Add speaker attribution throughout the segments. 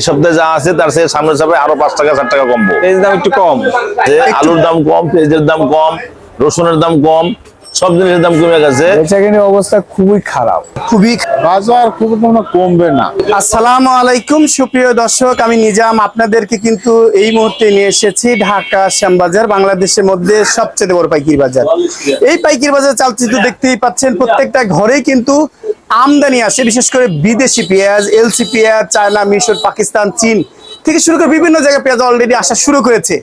Speaker 1: এই সপ্তাহে যা আছে তার সে সামনের সপ্তাহে আরও পাঁচ টাকা চার টাকা কমবো।
Speaker 2: পেঁয়াজ দাম একটু কম।
Speaker 1: যে আলুর দাম কম পেঁয়াজের দাম কম রসুনের দাম কম সব জিনিসের দাম কমে গেছে।
Speaker 2: বেচাকেনি অবস্থা খুবই খারাপ।
Speaker 3: খুবই
Speaker 4: বাজার খুব কোনো কমবে না।
Speaker 3: আসসালামু আলাইকুম সুপ্রিয় দর্শক আমি নিজাম। আপনাদেরকে কিন্তু এই মুহূর্তে নিয়ে এসেছি ঢাকা শ্যামবাজার বাংলাদেশের মধ্যে সবচেয়ে বড় পাইকারি বাজার। এই পাইকারি বাজার চালচিত্র দেখতেই পাচ্ছেন প্রত্যেকটা ঘরেই কিন্তু আমদানি আসে বিশেষ করে বিদেশি পেঁয়াজ এলসি পেঁয়াজ চায়না মিশর পাকিস্তান চীন থেকে শুরু করে বিভিন্ন জায়গায় পেঁয়াজ অলরেডি আসা শুরু করেছে।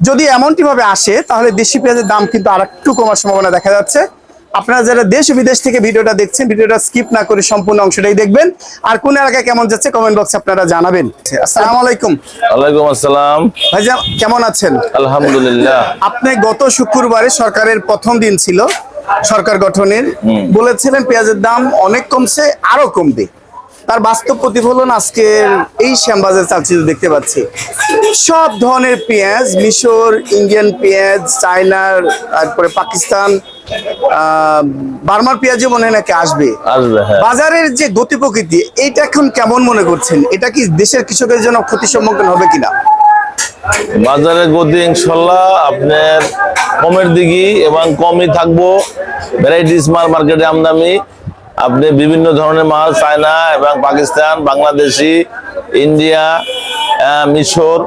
Speaker 3: যদি এমনটি ভাবে আসে তাহলে দেশি পেঁয়াজের দাম কিন্তু আর একটু কমার সম্ভাবনা দেখা যাচ্ছে। আপনারা যারা দেশ বিদেশ থেকে ভিডিওটা দেখছেন ভিডিওটা স্কিপ না করে সম্পূর্ণ অংশটাই দেখবেন। আর কোন এলাকায় কেমন যাচ্ছে কমেন্ট বক্সে আপনারা জানাবেন। আসসালামু আলাইকুম।
Speaker 1: ওয়ালাইকুম আসসালাম।
Speaker 3: ভাইজান কেমন আছেন?
Speaker 1: আলহামদুলিল্লাহ।
Speaker 3: আপনি গত শুক্রবারে সরকারের প্রথম দিন ছিল সরকার গঠনের। বলেছিলেন পেঁয়াজের দাম অনেক কমছে আরও কমবে। তার বাস্তব প্রতিফলন আজকের এই শ্যামবাজার চালচিত্র দেখতে পাচ্ছি। সব ধরনের পেঁয়াজ মিশর ইন্ডিয়ান পেঁয়াজ চায়নার তারপরে পাকিস্তান বার্মার পেঁয়াজও মনে হয় নাকি আসবে?
Speaker 1: আসবে হ্যাঁ।
Speaker 3: বাজারের যে গতি প্রকৃতি এইটা এখন কেমন মনে করছেন? এটা কি দেশের কৃষকের জন্য ক্ষতি সম্মুখীন হবে কিনা?
Speaker 1: বাজারের গতি ইনশাল্লাহ আপনার কমের দিকে এবং কমই থাকব। ভ্যারাইটিস মাল মার্কেটে আমদানি আপনি বিভিন্ন ধরনের মাল, চায়না এবং পাকিস্তান, বাংলাদেশি, ইন্ডিয়া মিশর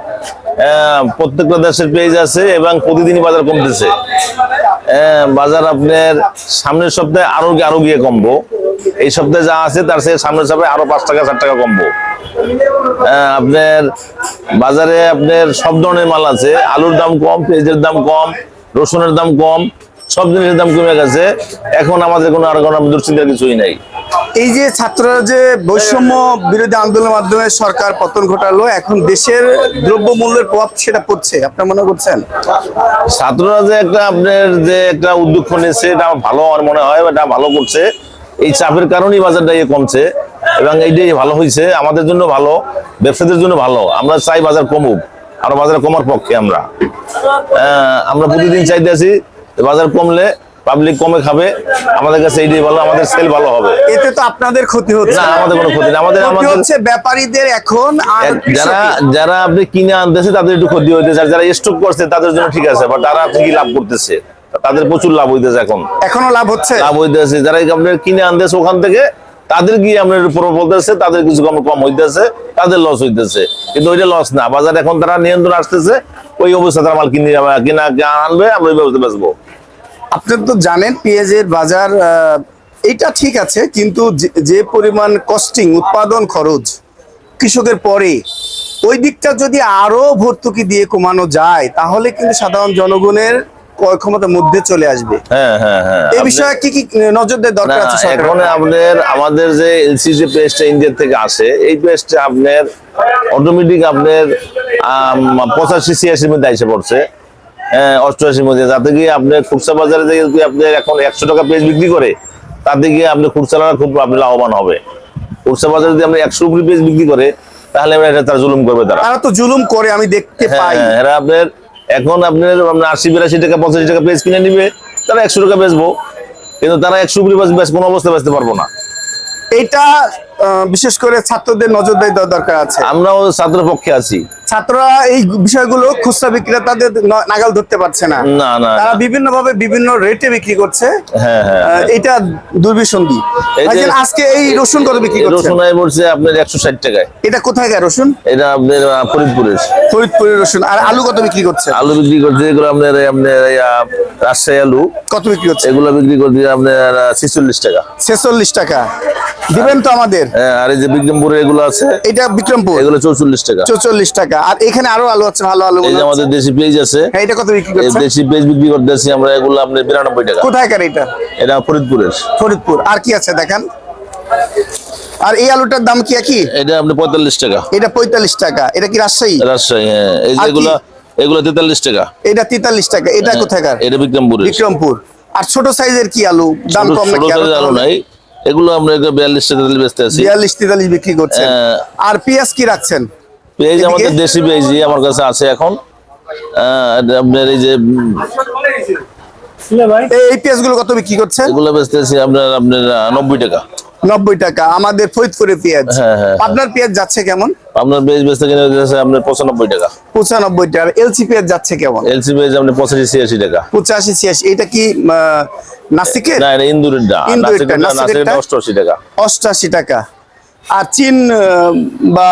Speaker 1: প্রত্যেকটা দেশের পেজ আছে এবং প্রতিদিনই বাজার কমতেছে। বাজার আপনার সামনের সপ্তাহে আরও আরও গিয়ে কমবো। এই সপ্তাহে যা আছে তার সে সামনের সপ্তাহে আরও পাঁচ টাকা চার টাকা কমবো। আপনার বাজারে আপনার সব ধরনের মাল আছে। আলুর দাম কম, পেঁয়াজের দাম কম, রসুনের দাম কম সব জিনিসের দাম কমে গেছে। এখন আমাদের কোনো আর কোনো দুশ্চিন্তার কিছুই নাই।
Speaker 3: এই যে ছাত্ররা যে বৈষম্য বিরোধী আন্দোলনের মাধ্যমে সরকার পতন ঘটালো এখন দেশের দ্রব্য মূল্যের প্রভাব সেটা পড়ছে আপনার মনে করছেন?
Speaker 1: ছাত্ররা যে একটা আপনার যে একটা উদ্যোগ নিয়েছে এটা ভালো আমার মনে হয় এটা ভালো করছে। এই চাপের কারণেই বাজারটা ইয়ে কমছে এবং এইটাই ভালো হয়েছে। আমাদের জন্য ভালো ব্যবসাদের জন্য ভালো। আমরা চাই বাজার কমুক আর বাজার কমার পক্ষে আমরা। আমরা প্রতিদিন চাইতে আছি বাজার কমলে পাবলিক কমে খাবে আমাদের কাছে এইটাই ভালো আমাদের সেল ভালো হবে।
Speaker 3: এতে তো আপনাদের ক্ষতি হচ্ছে।
Speaker 1: না আমাদের কোনো ক্ষতি নেই আমাদের আমাদের
Speaker 3: হচ্ছে ব্যাপারীদের এখন আর
Speaker 1: যারা যারা আপনি কিনে আনতেছে তাদের একটু ক্ষতি হইতেছে আর যারা স্টক করছে তাদের জন্য ঠিক আছে বাট তারা ঠিকই লাভ করতেছে। তাদের প্রচুর লাভ হইতেছে এখন।
Speaker 3: এখনও লাভ হচ্ছে?
Speaker 1: লাভ হইতেছে। যারা আপনার কিনে আনতেছে ওখান থেকে তাদের গিয়ে আপনার উপর বলতেছে তাদের কিছু কম কম হইতেছে তাদের লস হইতেছে। কিন্তু ওইটা লস না বাজার এখন তারা নিয়ন্ত্রণ আসতেছে ওই অবস্থা তারা মাল কিনে কিনা কিনা আনবে আমরা ওই ব্যবস্থা বেচবো।
Speaker 3: আপনি তো জানেন পেঁয়াজের বাজার এটা ঠিক আছে কিন্তু যে- পরিমাণ কস্টিং উৎপাদন খরচ কৃষকের পরে ওই দিকটা যদি আরও ভর্তুকি দিয়ে কমানো যায় তাহলে কিন্তু সাধারণ জনগণের ক্রয় ক্ষমতার মধ্যে চলে আসবে।
Speaker 1: হ্যাঁ হ্যাঁ হ্যাঁ।
Speaker 3: এই বিষয়ে কি কি নজর দেওয়ার দরকার আছে
Speaker 1: এখন আমাদের যে এলসি যে পেস্টটা ইন্ডিয়া থেকে আসে এই পেস্টটা আপনার অটোমেটিক আপনার পঁচাশি ছিয়াশির মধ্যে এসে পড়ছে। হ্যাঁ, অষ্টআশির মধ্যে। যাতে গিয়ে আপনি খুচরা বাজারে যদি আপনার এখন একশো টাকা পেজ বিক্রি করে তাতে গিয়ে আপনি খুচরা খুব আপনি লাভবান হবে। খুচরা বাজারে যদি আপনি একশো উপরে পেজ বিক্রি করে তাহলে এটা তারা জুলুম করবে তারা।
Speaker 3: তারা তো জুলুম করে আমি দেখতে পাই।
Speaker 1: হ্যাঁ এরা আপনার এখন আপনার আশি বিরাশি টাকা পঁচাশি টাকা পেজ কিনে নিবে তারা একশো টাকা বেচবো। কিন্তু তারা একশো উপরে বেচ কোনো অবস্থায় বেচতে পারব না।
Speaker 3: এটা বিশেষ করে ছাত্রদের নজর দেওয়া দরকার আছে।
Speaker 1: আমরাও ছাত্র পক্ষে আছি।
Speaker 3: ছাত্ররা এই বিষয়গুলো খুচরা বিক্রেতাদের নাগাল ধরতে পারছে না।
Speaker 1: না না
Speaker 3: তারা বিভিন্ন ভাবে বিভিন্ন রেটে বিক্রি করছে।
Speaker 1: হ্যাঁ হ্যাঁ
Speaker 3: এটা দুর্বিসন্ধি। আজকে এই রসুন কত বিক্রি করছে
Speaker 1: রসুন আয় পড়ছে আপনার একশো ষাট টাকায়।
Speaker 3: এটা কোথায় গায় রসুন?
Speaker 1: এটা আপনার ফরিদপুরের।
Speaker 3: ফরিদপুরের রসুন। আর আলু কত বিক্রি করছে?
Speaker 1: আলু বিক্রি করছে এগুলো আপনার আপনার রাজশাহী আলু।
Speaker 3: কত বিক্রি করছে
Speaker 1: এগুলো বিক্রি করছে আপনার ছেচল্লিশ টাকা।
Speaker 3: ছেচল্লিশ টাকা। দিবেন তো আমাদের?
Speaker 1: হ্যাঁ, আর এই যে বিক্রমপুরে এগুলো আছে
Speaker 3: এটা বিক্রমপুর?
Speaker 1: এগুলো চৌচল্লিশ টাকা।
Speaker 3: চৌচল্লিশ টাকা। আর এখানে আরও আলু আছে ভালো আলু
Speaker 1: এই যে আমাদের দেশি পেজ আছে
Speaker 3: হ্যাঁ এটা কত বিক্রি
Speaker 1: এই
Speaker 3: করছে
Speaker 1: দেশি পেজ বিক্রি করতেছি আমরা এগুলো আপনার বিরানব্বই টাকা।
Speaker 3: কোথায় কার এটা?
Speaker 1: এটা ফরিদপুরের।
Speaker 3: ফরিদপুর। আর কি আছে দেখান? আর এই আলুটার দাম কি একই?
Speaker 1: এটা আপনি পঁয়তাল্লিশ টাকা।
Speaker 3: এটা পঁয়তাল্লিশ টাকা। এটা কি রাজশাহী?
Speaker 1: রাজশাহী হ্যাঁ। এই
Speaker 3: কি?
Speaker 1: যেগুলো এগুলো তেতাল্লিশ টাকা।
Speaker 3: এটা তেতাল্লিশ টাকা। এটা কোথাকার?
Speaker 1: এটা বিক্রমপুর
Speaker 3: বিক্রমপুর। আর ছোট সাইজের কি আলু? দাম কম নাকি
Speaker 1: আলু নাই। এগুলো আমরা বিয়াল্লিশ দিলে বেচতে আছি।
Speaker 3: বিয়াল্লিশ তেতাল্লিশ বিক্রি করছেন।
Speaker 1: হ্যাঁ।
Speaker 3: আর পেঁয়াজ কি রাখছেন?
Speaker 1: পেঁয়াজ? আমাদের দেশি পেঁয়াজই আমার কাছে আছে এখন। আহ, আপনার এই যে
Speaker 3: এই- পেঁয়াজগুলো পেঁয়াজগুলো কত বিক্রি করছে
Speaker 1: এগুলো বেচতেছি আপনার আপনার নব্বই টাকা।
Speaker 3: নব্বই টাকা আমাদের ফরিদপুরে পেঁয়াজ।
Speaker 1: হ্যাঁ, হ্যাঁ,
Speaker 3: আপনার পেঁয়াজ যাচ্ছে কেমন?
Speaker 1: আপনার পেঁয়াজ বেচতে কিনে হচ্ছে আপনার পঁচানব্বই টাকা।
Speaker 3: পঁচানব্বই টাকা এলসি পেঁয়াজ যাচ্ছে কেমন?
Speaker 1: এলসি পেঁয়াজ আপনি পঁচাশি ছিয়াশি টাকা।
Speaker 3: পঁচাশি ছিয়াশি এটা কি নাসিকের?
Speaker 1: না এটা ইন্দুরের ডা নাসিকের? অষ্টআশি টাকা।
Speaker 3: অষ্টআশি টাকা। আর চীন বা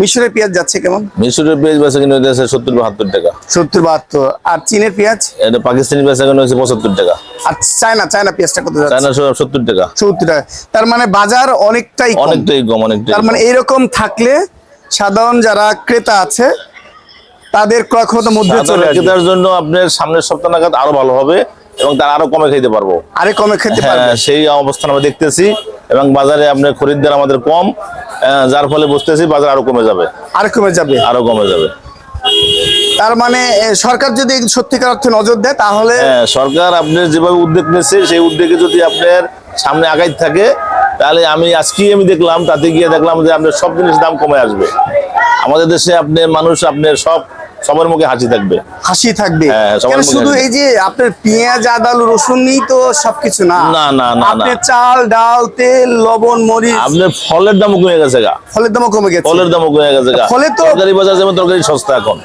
Speaker 3: মিশরের পেঁয়াজ যাচ্ছে কেমন?
Speaker 1: মিশরের পেজ বেচা কিনে হচ্ছে সত্তর বাহাত্তর টাকা।
Speaker 3: সত্তর বাহাত্তর। আর চীনের পেঁয়াজ?
Speaker 1: এটা পাকিস্তানি বেচা কিনে হচ্ছে পঁচাত্তর টাকা।
Speaker 3: আর চায়না চায়না পেঁয়াজটা কত যাচ্ছে?
Speaker 1: চায়না সত্তর টাকা।
Speaker 3: সত্তর টাকা। তার মানে বাজার অনেকটাই।
Speaker 1: অনেকটাই কম অনেকটাই
Speaker 3: তার মানে
Speaker 1: কম।
Speaker 3: এইরকম থাকলে সাধারণ যারা ক্রেতা আছে তাদের ক্রয় ক্ষমতার মধ্যে চলে
Speaker 1: ক্রেতার জন্য আপনার সামনের সপ্তাহ নাগাদ আরও ভালো হবে এবং তার আরও কমে খেতে পারব।
Speaker 3: আরে কমে খেতে পারবে।
Speaker 1: হ্যাঁ সেই অবস্থান আমরা দেখতেছি এবং বাজারে আপনার খরিদ্দার আমাদের কম। যার ফলে বুঝতেছি বাজার আরও কমে যাবে।
Speaker 3: আরও কমে যাবে।
Speaker 1: আরও কমে যাবে।
Speaker 3: তার মানে সরকার যদি সত্যিকার অর্থে নজর দেয় তাহলে
Speaker 1: হ্যাঁ সরকার আপনার যেভাবে উদ্যোগ নিচ্ছে সেই উদ্যোগে যদি আপনার সামনে আগাই থাকে তাহলে আমি আজকেই আমি দেখলাম তাতে গিয়ে দেখলাম যে আপনার সব জিনিস দাম কমে আসবে। আমাদের দেশে আপনি মানুষ আপনার সব সবার মুখে হাসি থাকবে।
Speaker 3: হাসি থাকবে।
Speaker 1: হ্যাঁ, সবার
Speaker 3: শুধু এই যে আপনার পেঁয়াজ আদা রসুন নেই তো সবকিছু না?
Speaker 1: না, না, না,
Speaker 3: আপনি চাল ডাল তেল লবণ মরিচ।
Speaker 1: আপনার ফলের দামও কমে গেছে গা।
Speaker 3: ফলের দামও কমে গেছে।
Speaker 1: ফলের দামও কমে গেছে গা।
Speaker 3: ফলে তো-
Speaker 1: তরকারি বাজার যেমন তরকারি সস্তা এখন।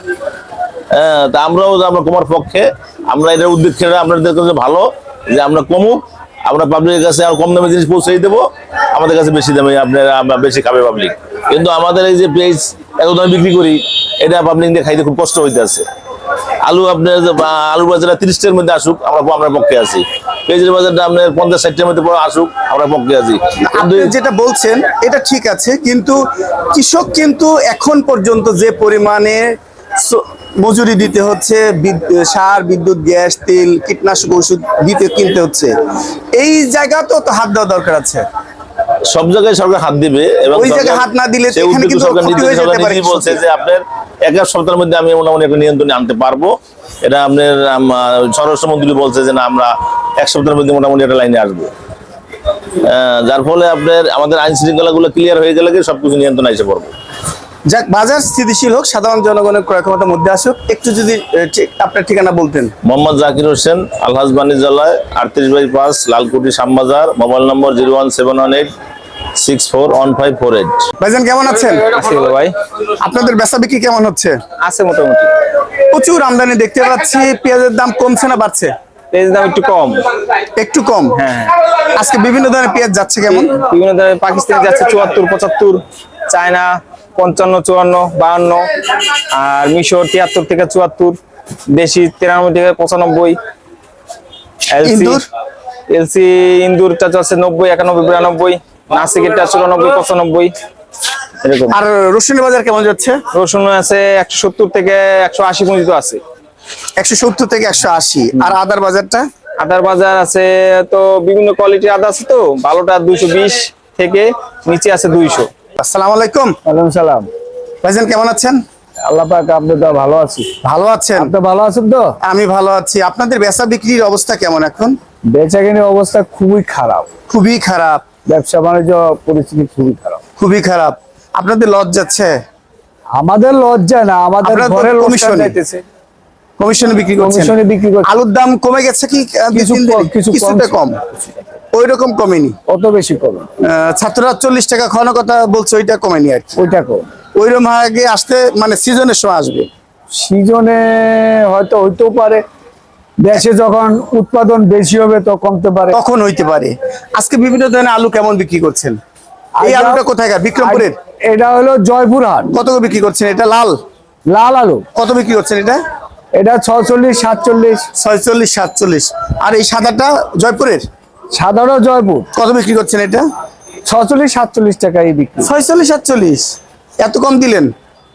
Speaker 1: হ্যাঁ তা আমরাও আমরা কমার পক্ষে আমরা এটা উদ্যোগ খেলে আপনাদের ভালো যে আমরা কমুক আমরা পাবলিকের কাছে আর কম দামে জিনিস পৌঁছে দেবো, আমাদের কাছে বেশি দামে আপনারা বেশি খাবে পাবলিক কিন্তু আমাদের এই যে পেজ এত দামে বিক্রি করি, এটা পাবলিক দিয়ে খাইতে খুব কষ্ট হইতে আছে আলু আপনার আলু বাজারটা তিরিশটার মধ্যে আসুক, আমরা আমরা পক্ষে আছি। পেঁয়াজের বাজারটা আপনার পঞ্চাশ ষাটটার মধ্যে আসুক, আমরা পক্ষে আছি।
Speaker 3: আপনি যেটা বলছেন, এটা ঠিক আছে, কিন্তু কৃষক কিন্তু এখন পর্যন্ত যে পরিমাণে মজুরি দিতে হচ্ছে সার বিদ্যুৎ গ্যাস তেল কীটনাশক ওষুধ দিতে কিনতে হচ্ছে। এই জায়গাতেও তো হাত দেওয়া দরকার আছে।
Speaker 1: সব জায়গায় সরকার হাত দিবে এবং
Speaker 3: ওই জায়গায় হাত না দিলে এখানে কিন্তু ক্ষতি হয়ে যেতে পারে
Speaker 1: বলছে যে আপনার এক এক সপ্তাহের মধ্যে আমি মোটামুটি একটা নিয়ন্ত্রণে আনতে পারব। এটা আপনার স্বরাষ্ট্রমন্ত্রী বলছে যে না আমরা এক সপ্তাহের মধ্যে মোটামুটি একটা লাইনে আসব। আহ, যার ফলে আপনার আমাদের আইন শৃঙ্খলা গুলো ক্লিয়ার হয়ে গেলে সবকিছু নিয়ন্ত্রণে এসে পড়ব।
Speaker 3: যাক বাজার স্থিতিশীল হোক সাধারণ জনগণের ক্রয় ক্ষমতার মধ্যে আসুক একটু যদি আপনার ঠিকানা বলতেন।
Speaker 1: মোহাম্মদ জাকির হোসেন আলহাজ বাণিজ্যালয় আটত্রিশ বাই পাঁচ Lalkuti Shyambazar mobile number zero one seven one eight six four one five four eight.
Speaker 3: ভাইজান কেমন আছেন?
Speaker 2: ভাই।
Speaker 3: আপনাদের বেচা বিক্রি কেমন হচ্ছে?
Speaker 2: আছে মোটামুটি।
Speaker 3: প্রচুর আমদানি দেখতে পাচ্ছি পেঁয়াজের দাম কমছে না বাড়ছে?
Speaker 2: পেঁয়াজ দাম একটু কম।
Speaker 3: একটু কম?
Speaker 2: হ্যাঁ।
Speaker 3: আজকে বিভিন্ন ধরনের পেঁয়াজ যাচ্ছে কেমন?
Speaker 2: বিভিন্ন ধরনের পাকিস্তানি যাচ্ছে চুয়াত্তর পঁচাত্তর চায়না পঞ্চান্ন চুয়ান্ন বাহান্ন আর মিশর তিয়াত্তর থেকে চুয়াত্তর দেশি তিরানব্বই থেকে পঁচানব্বই এলসি
Speaker 3: ইন্দুর?
Speaker 2: এলসি ইন্দুরটা যাচ্ছে নব্বই একানব্বই বিরানব্বই নাসিকেরটা চুরানব্বই পঁচানব্বই এরকম।
Speaker 3: আর রসুনের বাজার কেমন যাচ্ছে?
Speaker 2: রসুন আছে একশো সত্তর থেকে একশো আশি পর্যন্ত আছে।
Speaker 3: একশো সত্তর থেকে একশো আশি। আর আদার বাজারটা?
Speaker 2: আদার বাজার আছে তো বিভিন্ন কোয়ালিটির আদা আছে তো ভালোটা দুইশো বিশ থেকে নিচে আছে দুইশো।
Speaker 3: আসসালামু আলাইকুম।
Speaker 5: ওয়ালাইকুম সালাম।
Speaker 3: ভাইজান কেমন আছেন?
Speaker 5: আল্লাহ পাক আপনি তো ভালো আছি।
Speaker 3: ভালো আছেন?
Speaker 5: আপনি ভালো আছেন তো?
Speaker 3: আমি ভালো আছি। আপনাদের বেচা বিক্রির অবস্থা কেমন এখন?
Speaker 5: বেচা কিনে অবস্থা খুবই খারাপ।
Speaker 3: খুবই খারাপ।
Speaker 5: ব্যবসা বাণিজ্য পরিস্থিতি খুবই খারাপ।
Speaker 3: খুবই খারাপ। আপনাদের লজ যাচ্ছে?
Speaker 5: আমাদের লজ্জা না আমাদের ঘরের
Speaker 3: কমিশনে।
Speaker 5: যাইতেছে।
Speaker 3: কমিশনে বিক্রি করছেন?
Speaker 5: কমিশনে বিক্রি করছে।
Speaker 3: আলুর দাম কমে গেছে কি
Speaker 5: কিছু? কিছু
Speaker 3: কিছুটা কম। ওই রকম কমেনি।
Speaker 5: অত বেশি কমে
Speaker 3: ছাত্ররা চল্লিশ টাকা খাওয়ানোর কথা বলছে ওইটা কমেনি আর
Speaker 5: ওইটা কম।
Speaker 3: ওইরকম আগে আসতে মানে সিজনের সময় আসবে।
Speaker 5: সিজনে হয়তো হইতেও পারে। দেশে যখন উৎপাদন বেশি হবে তো কমতে পারে।
Speaker 3: তখন হইতে পারে। আজকে বিভিন্ন ধরনের আলু কেমন বিক্রি করছেন? এই আলুটা কোথায় বিক্রমপুরের?
Speaker 5: এটা হলো জয়পুরহাট।
Speaker 3: কত করে বিক্রি করছেন এটা? লাল?
Speaker 5: লাল আলু।
Speaker 3: কত বিক্রি করছেন এটা?
Speaker 5: এটা ছচল্লিশ সাতচল্লিশ।
Speaker 3: ছয়চল্লিশ সাতচল্লিশ। আর এই সাদাটা জয়পুরের?
Speaker 5: সাধারণ জয়পুর।
Speaker 3: কত বিক্রি করছেন এটা?
Speaker 5: ছচল্লিশ সাতচল্লিশ টাকায় বিক্রি।
Speaker 3: ছয়চল্লিশ সাতচল্লিশ। এত কম দিলেন?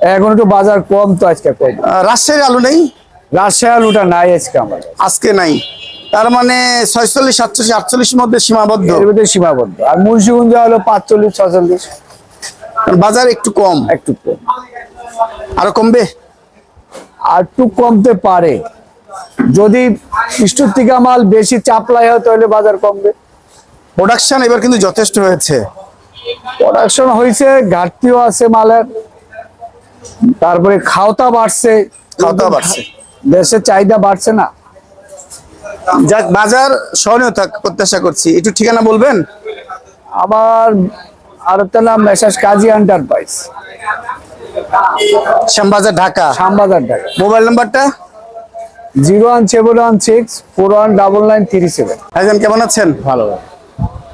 Speaker 5: এখন একটু বাজার কম তো আজকে কম।
Speaker 3: রাজশাহীর আলু নেই?
Speaker 5: রাজশাহী আলুটা নাই আজকে আমার
Speaker 3: আজকে নাই। তার মানে ছয়চল্লিশ সাতচল্লিশ আটচল্লিশের মধ্যে সীমাবদ্ধ।
Speaker 5: এর সীমাবদ্ধ। আর মুন্সিগঞ্জ হলো পাঁচচল্লিশ ছচল্লিশ
Speaker 3: বাজার একটু কম।
Speaker 5: একটু কম।
Speaker 3: আরও কমবে?
Speaker 5: আর একটু কমতে পারে। যদি ইস্টুর থেকে মাল বেশি চাপলাই হয় তাহলে বাজার কমবে।
Speaker 3: প্রোডাকশন এবার কিন্তু যথেষ্ট হয়েছে।
Speaker 5: প্রোডাকশন হয়েছে ঘাটতিও আছে মালের। তারপরে খাওতা বাড়ছে।
Speaker 3: খাওয়া বাড়ছে।
Speaker 5: দেশের চাহিদা বাড়ছে না।
Speaker 3: যাক বাজার সহনীয়তা প্রত্যাশা করছি। একটু ঠিকানা বলবেন?
Speaker 5: আমার নাম মেসাজ কাজী এন্টারপ্রাইজ
Speaker 3: শ্যামবাজার ঢাকা।
Speaker 5: শ্যামবাজার ঢাকা।
Speaker 3: মোবাইল নাম্বারটা?
Speaker 5: Zero one seven one six four one double nine three seven.
Speaker 3: ভাইজান কেমন আছেন?
Speaker 4: ভালো।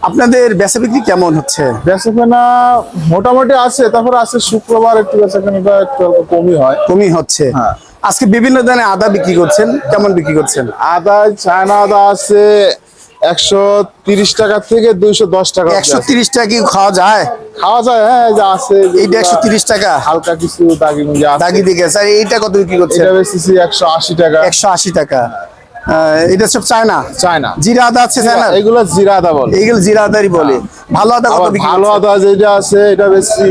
Speaker 3: আপনাদের বেচা বিক্রি কেমন হচ্ছে?
Speaker 4: বেচাকেনা মোটামুটি আছে তারপরে আছে শুক্রবার একটু বেচাকেনাটা একটু অল্প কমই হয়।
Speaker 3: কমই হচ্ছে।
Speaker 4: হ্যাঁ।
Speaker 3: আজকে বিভিন্ন ধরনের আদা বিক্রি করছেন কেমন বিক্রি করছেন?
Speaker 4: আদা চায়না আদা আছে একশো তিরিশ টাকা থেকে দুইশো দশ টাকা
Speaker 3: একশো তিরিশ টাকা কি খাওয়া যায়?
Speaker 4: খাওয়া যায় হ্যাঁ যে আছে।
Speaker 3: এইটা একশো তিরিশ টাকা?
Speaker 4: হালকা কিছু দাগি
Speaker 3: দাগি দিকে। স্যার এইটা কত বিক্রি করছে
Speaker 4: এটা একশো আশি টাকা।
Speaker 3: একশো আশি টাকা। এটা সব চায়না?
Speaker 4: চায়না।
Speaker 3: জিরা আদা আছে চায়না?
Speaker 4: এগুলো জিরা আদা বলে।
Speaker 3: এইগুলো জিরা আদারই বলে ভালো আদা কত বিক্রি
Speaker 4: ভালো আদা যেটা আছে এটা বেশি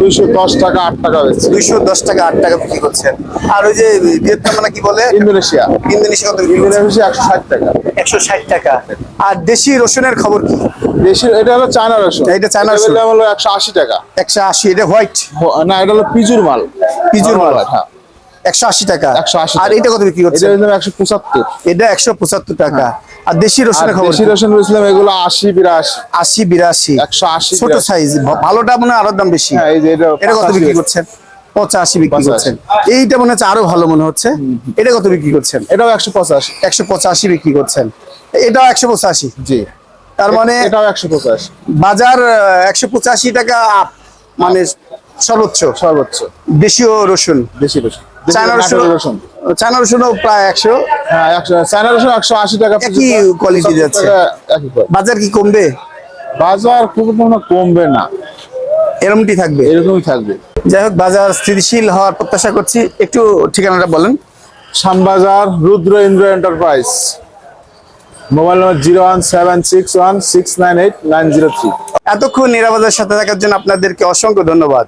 Speaker 4: দুইশো দশ টাকা আট টাকা বেশি।
Speaker 3: দুইশো দশ টাকা আট টাকা বিক্রি করছেন আর ওই যে ভিয়েতনাম মানে কি বলে?
Speaker 4: ইন্দোনেশিয়া।
Speaker 3: ইন্দোনেশিয়া কত
Speaker 4: ইন্দোনেশিয়া একশো ষাট টাকা।
Speaker 3: একশো ষাট টাকা। আর দেশি রসুনের খবর কি?
Speaker 4: দেশি এটা হলো চায়না রসুন।
Speaker 3: এটা চায়না রসুন।
Speaker 4: দাম হলো একশো আশি টাকা।
Speaker 3: একশো আশি এটা হোয়াইট?
Speaker 4: না এটা হলো পিজুর মাল।
Speaker 3: পিজুর মাল।
Speaker 4: হ্যাঁ।
Speaker 3: একশো আশি টাকা।
Speaker 4: 180
Speaker 3: আর এটা কত বিক্রি
Speaker 4: এটা
Speaker 3: করছেন
Speaker 4: হলো একশো পঁচাত্তর।
Speaker 3: এটা একশো পঁচাত্তর টাকা। আর দেশি
Speaker 4: আর
Speaker 3: রসুনের খবর
Speaker 4: দেশি? রসুন এগুলো আশি
Speaker 3: ছোট সাইজ ভালোটা মনে হয় আরও দাম বেশি।
Speaker 4: হ্যাঁ এই যে এটা
Speaker 3: এটা কত বিক্রি করছেন? পঁচাশি বিক্রি করছেন। এইটা মনে হচ্ছে আরও ভালো মনে হচ্ছে। এটা কত বিক্রি করছেন?
Speaker 4: এটাও একশো পঁচাশি।
Speaker 3: একশো পঁচাশি বিক্রি করছেন। এটাও একশো পঁচাশি।
Speaker 4: জি।
Speaker 3: তার মানে
Speaker 4: এটাও একশো পঁচাশি।
Speaker 3: বাজার একশো পঁচাশি টাকা আপ মানে সর্বোচ্চ।
Speaker 4: সর্বোচ্চ।
Speaker 3: দেশীয় রসুন।
Speaker 4: দেশি রসুন।
Speaker 3: চায়না
Speaker 4: দেশি
Speaker 3: রসুন
Speaker 4: রসুন।
Speaker 3: চায়না রসুনও প্রায় একশো।
Speaker 4: হ্যাঁ একশো। চায়না রসুন একশো আশি টাকা
Speaker 3: একই quality যাচ্ছে। বাজার কি কমবে?
Speaker 4: বাজার খুব কমবে না।
Speaker 3: থাকবে?
Speaker 4: এরকমই থাকবে।
Speaker 3: যাই হোক বাজার স্থিতিশীল হওয়ার প্রত্যাশা করছি। একটু ঠিকানাটা বলেন।
Speaker 4: Shyambazar Rudra Indra enterprise. Mobile number zero one seven six one six nine eight nine zero three.
Speaker 3: এতক্ষণ নিরাপদের সাথে থাকার জন্য আপনাদেরকে অসংখ্য ধন্যবাদ।